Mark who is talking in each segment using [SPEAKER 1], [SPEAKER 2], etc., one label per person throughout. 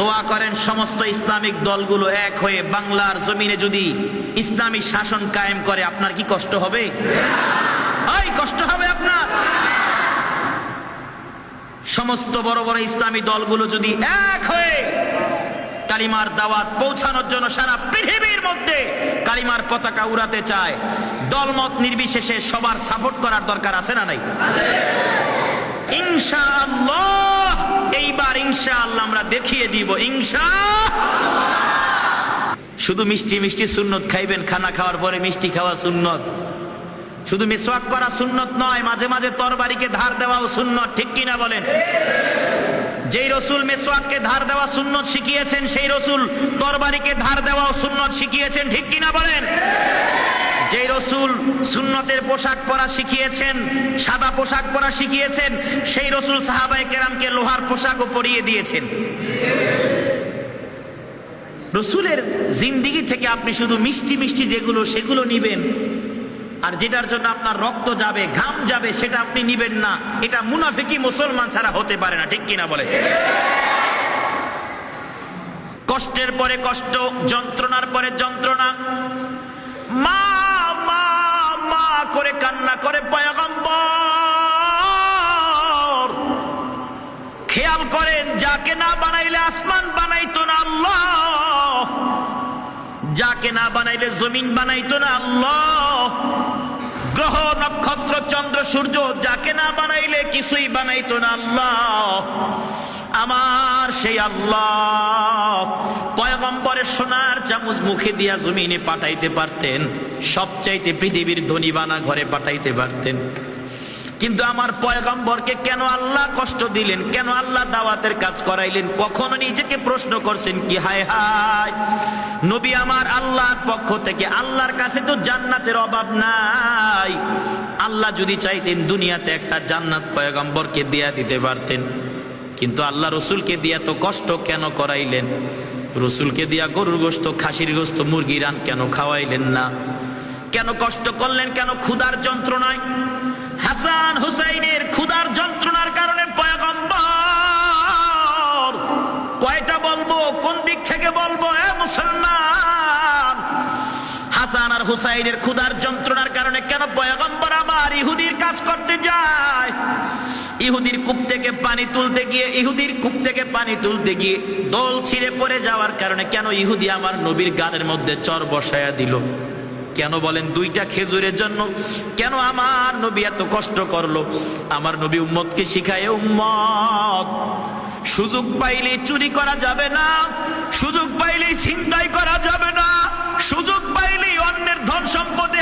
[SPEAKER 1] দোয়া করেন সমস্ত ইসলামিক দলগুলো এক হয়ে, বাংলার জমিনে যদি ইসলামী শাসন কায়েম করে, আপনার কি কষ্ট হবে? কষ্ট হবে আপনার। সমস্ত বড় বড় ইসলামী দলগুলো যদি এক হয়ে কালিমার দাওয়াত পৌঁছানোর জন্য সারা পৃথিবীর মধ্যে কালিমার পতাকা উড়াতে চায়, দলমত নির্বিশেষে সবার সাপোর্ট করার দরকার আছে না নাই? ইনশাআল্লাহ। এইবার ইনশাআল্লাহ আমরা দেখিয়ে দিব ইনশা শুধু মিষ্টি মিষ্টি সুন্নত খাইবেন, খানা খাওয়ার পরে মিষ্টি খাওয়া সুন্নত। শুধু মিসওয়াক করা সুন্নত নয়, মাঝে মাঝে তরবারিকে ধার দেওয়াও সুন্নত, ঠিক কিনা বলেন? যেই রসুল মেসওয়াককে ধার দেওয়া সুন্নত শিখিয়েছেন, সেই রসুল তরবারিকে ধার দেওয়াও সুন্নত শিখিয়েছেন, ঠিক কিনা বলেন? যে রসুল সুন্নতের পোশাক পরা শিখিয়েছেন, সাদা পোশাক পরা শিখিয়েছেন, সেই রসুল সাহাবাই কেরামকে লোহার পোশাকও পরিয়ে দিয়েছেন। রসুলের জিন্দিগি থেকে আপনি শুধু মিষ্টি মিষ্টি যেগুলো, সেগুলো নিবেন, আর যেটার জন্য আপনার রক্ত যাবে, ঘাম যাবে, সেটা আপনি নিবেন না। এটা মুনাফিকি মুসলমান ছাড়া হতে পারে না, ঠিক কিনা বলে? কষ্টের পরে কষ্ট, যন্ত্রণার পরে যন্ত্রণা। মা করে কান্না করে পয়গম্বর। খেয়াল করেন, যাকে না বানাইলে আসমান বানাইতো না আল্লাহ, যাকে না বানাইলে জমিন বানাইতো না আল্লাহ। গ্রহ, নক্ষত্র, চন্দ্র, সূর্য, যাকে না বানাইলে কিছুই বানাইতো না আল্লাহ। আমার সেই আল্লাহ পয়গম্বরের সোনার চামচ মুখে দিয়া জমিনে পাঠাইতে পারতেন। সবচাইতে পৃথিবীর ধনী বানা ঘরে পাঠাইতে পারতেন। কিন্তু আমার পয়গম্বরকে কেন আল্লাহ কষ্ট দিলেন, কেন আল্লাহ দাওয়াতের কাজ করাইলেন? কখনো নিজেকে প্রশ্ন করছেন কি, হায় হায়, নবী আমার আল্লাহর পক্ষ থেকে আল্লাহর কাছে তো জান্নাতের অভাব নাই। আল্লাহ যদি চাইতেন দুনিয়াতে একটা জান্নাত পয়গম্বরকে দিয়া দিতে পারতেন। কিন্তু আল্লাহ রসুলকে দিয়া তো কষ্ট কেন করাইলেন? রসুলকে দিয়া গরুর গোস্ত খাসির গোস্ত মুরগি রান কেন খাওয়াইলেন না? কেন কষ্ট করলেন? কেন ক্ষুধার যন্ত্রণায়? হাসান হুসাইনের ক্ষুধার যন্ত্রণার কারণে পয়গম্বর, কয়টা বলব? কোন দিক থেকে বলব? এ মুসলমান! হাসান আর হুসাইনের ক্ষুধার যন্ত্রণার কারণে কেন পয়গম্বর আমার ইহুদির কাজ করতে যায়? ইহুদির কূপ থেকে পানি তুলতে গিয়ে, ইহুদির কূপ থেকে পানি তুলতে গিয়ে দোল ছিঁড়ে পড়ে যাওয়ার কারণে কেন ইহুদি আমার নবীর গানের মধ্যে চর বসায়া দিল? কেন বলেন দুইটা খেজুরের জন্য? কেন আমার নবী এত কষ্ট করল? আমার নবী উম্মতকে শিখায়, উম্মত, সুযোগ পাইলে চুরি করা যাবে না, সুযোগ পাইলে ছিনতাই করা যাবে না, সুযোগ পাইলে অন্যের ধন সম্পদে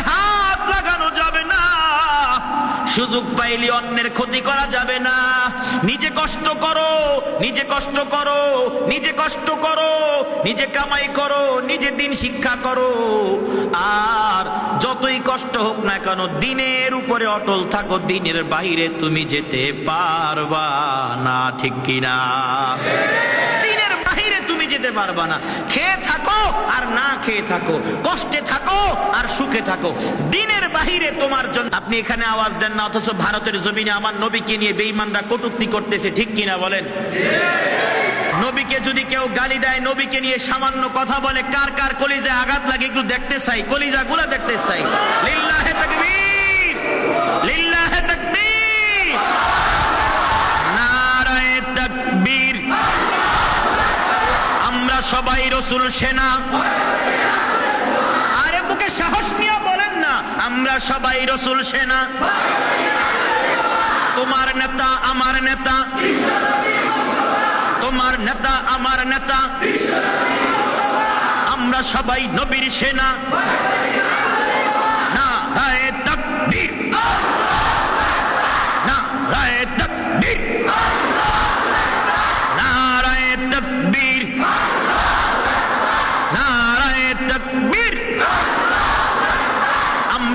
[SPEAKER 1] সুযোগ পাইলে অন্যের ক্ষতি করা যাবে না। নিজে কষ্ট করো, নিজে কষ্ট করো, নিজে কষ্ট করো, নিজে কামাই করো, নিজে দিন শিক্ষা করো। আর যতই কষ্ট হোক না কেন, দিনের উপরে অটল থাকো, দিনের বাইরে তুমি যেতে পারবা না, ঠিক কিনা? যেতে পারবা না। খেয়ে থাকো আর না খেয়ে থাকো। কষ্টে থাকো আর সুখে থাকো। দিনের বাহিরে তোমার জন্য আপনি এখানে আওয়াজ দেন না, অথচ ভারতের জমিনে আমার নবীকে নিয়ে বেঈমানরা কটুক্তি করতেছে। ঠিক কিনা বলেন? নবীকে যদি কেউ গালি দেয়, নবীকে নিয়ে সামান্য কথা বলে, কার কার কলিজায় আঘাত লাগে একটু দেখতে চাই। কলিজা গুলা দেখতে চাই। লিল্লাহে তাকবীর! লিল্লাহে রসুল সেনা। আরে বুকে সাহস নিয়ে বলেন না, আমরা সবাই রসুল সেনা। তোমার নেতা আমার নেতা। তোমার নেতা আমার নেতা। আমরা সবাই নবীর সেনা।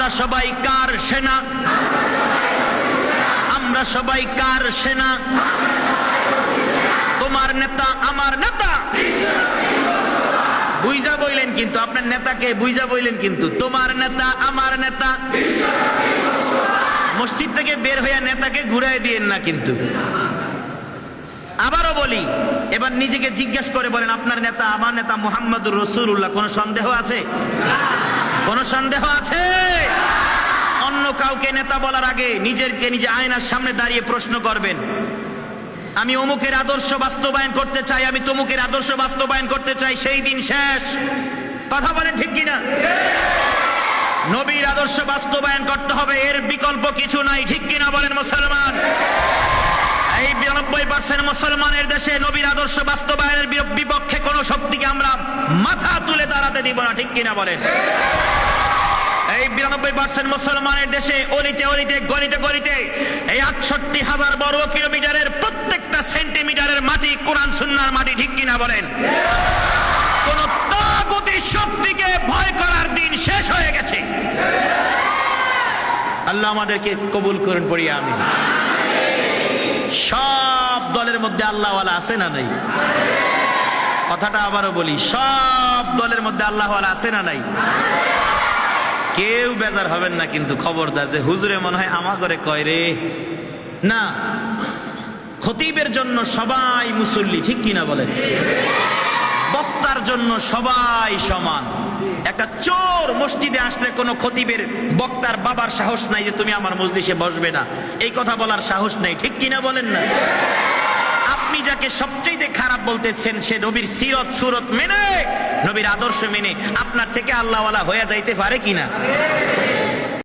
[SPEAKER 1] আমরা সবাই কার সেনা? আমরা সবাই কার সেনা? তোমার নেতা আমার নেতা? বুঝা বইলেন কিন্তু, আপনার নেতাকে বুঝা বইলেন কিন্তু। তোমার নেতা আমার নেতা? মসজিদ থেকে বের হইয়া নেতাকে ঘুরাই দিয়েন না কিন্তু। আবারও বলি, এবার নিজেকে জিজ্ঞেস করে বলেন, আপনার নেতা, আমার নেতা মোহাম্মদুর রসুল্লাহ কোনো সন্দেহ আছে? কোনো সন্দেহ আছে? অন্য কাউকে নেতা বলার আগে নিজেরকে নিজে আয়নার সামনে দাঁড়িয়ে প্রশ্ন করবেন। আমি অমুকের আদর্শ বাস্তবায়ন করতে চাই, আমি তমুকের আদর্শ বাস্তবায়ন করতে চাই, সেই দিন শেষ। কথা বলেন ঠিক কিনা? নবীর আদর্শ বাস্তবায়ন করতে হবে, এর বিকল্প কিছু নাই। ঠিক কিনা বলেন মুসলমান? এই বিরানব্বই পার্সেন্ট মুসলমানের দেশে নবীর আদর্শ বাস্তবায়নের বিপক্ষে কোনো শক্তিকে আমরা মাথা তুলে দাঁড়াতে দিব না, ঠিক কিনা বলেন? বিরানব্বই পার্সেন্ট মুসলমানের দেশে অলিতে অলিতে, গলিতে গলিতে এই আটষট্টি হাজার বর্গ কিলোমিটারের প্রত্যেকটা সেন্টিমিটারের মাটি কোরআন সুন্নার মাটি, ঠিক কিনা বলেন? কোন তাগতি শক্তিকে ভয় করার দিন শেষ হয়ে গেছে। আল্লাহ আমাদেরকে কবুল করুন, পড়িয়া আমি সব দলের মধ্যে আল্লাহওয়ালা আছে না নাই? কথাটা আবারও বলি, সব দলের মধ্যে আল্লাহওয়ালা আছে না নাই? কেউ বেজার হবেন না, কিন্তু খবরদার যে হুজুরে মনে হয় আমা করে কয় রে, না, খতিবের জন্য সবাই মুসল্লি, ঠিক কিনা বলেন? বক্তার জন্য সবাই সমান। একটা চোর মসজিদে আসলে কোনো খতিবের বক্তার বাবার সাহস নাই যে তুমি আমার মজলিসে বসবে না। এই কথা বলার সাহস নেই, ঠিক কিনা বলেন না? আপনি যাকে সবচেয়ে খারাপ বলতেছেন, সে নবীর সিরত সুরত মেনে, নবীর আদর্শ মেনে আপনার থেকে আল্লাহওয়ালা হয়ে যাইতে পারে কিনা?